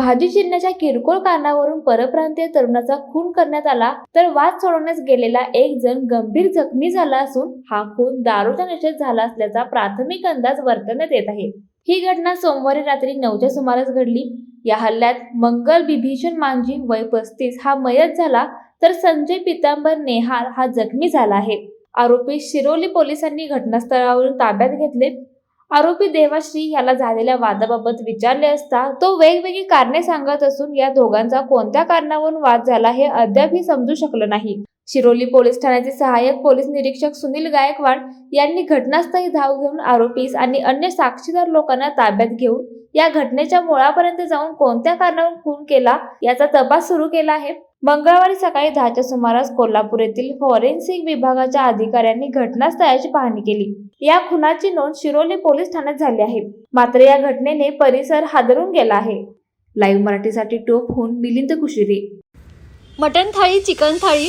भाजी चिरण्याच्या किरकोळ कारणावरून परप्रांतीय तरुणाचा खून करण्यात आला तर वाद सोडवण्यास गेलेला एक जण गंभीर जखमी झाला असून हा खून दारूचा निषेध झाला असल्याचा प्राथमिक अंदाज वर्तवण्यात येत आहे. ही घटना सोमवारी रात्री नऊच्या सुमारास घडली. या हल्ल्यात मंगल बिभीषण मांजी वय पस्तीस हा मयत झाला तर संजय पितांबर नेहार हा जखमी झाला आहे. आरोपी शिरोली पोलिसांनी घटनास्थळावरून ताब्यात घेतले. आरोपी देवाश्री याला झालेल्या वादाबाबत विचारले असता तो वेगवेगळी कारणे सांगत असून या दोघांचा कोणत्या कारणावरून वाद झाला हे अद्यापही समजू शकलं नाही. शिरोली पोलीस ठाण्याचे सहाय्यक पोलीस निरीक्षक सुनील गायकवाड यांनी घटनास्थळी धाव घेऊन आरोपीस आणि अन्य साक्षीदार लोकांना ताब्यात घेऊन या घटनेच्या मुळापर्यंत जाऊन कोणत्या कारणावरून खून केला याचा तपास सुरू केला आहे. मंगळवारी सकाळी दहाच्या सुमारास कोल्हापूर येथील फॉरेन्सिक विभागाच्या अधिकाऱ्यांनी घटनास्थळाची पाहणी केली. या खुनाची नोंद शिरोली पोलीस ठाण्यात झाली आहे. मात्र या घटनेने परिसर हादरून गेला आहे. लाईव्ह मराठीसाठी टोप होऊन Milind Kushire mutton thali chicken thali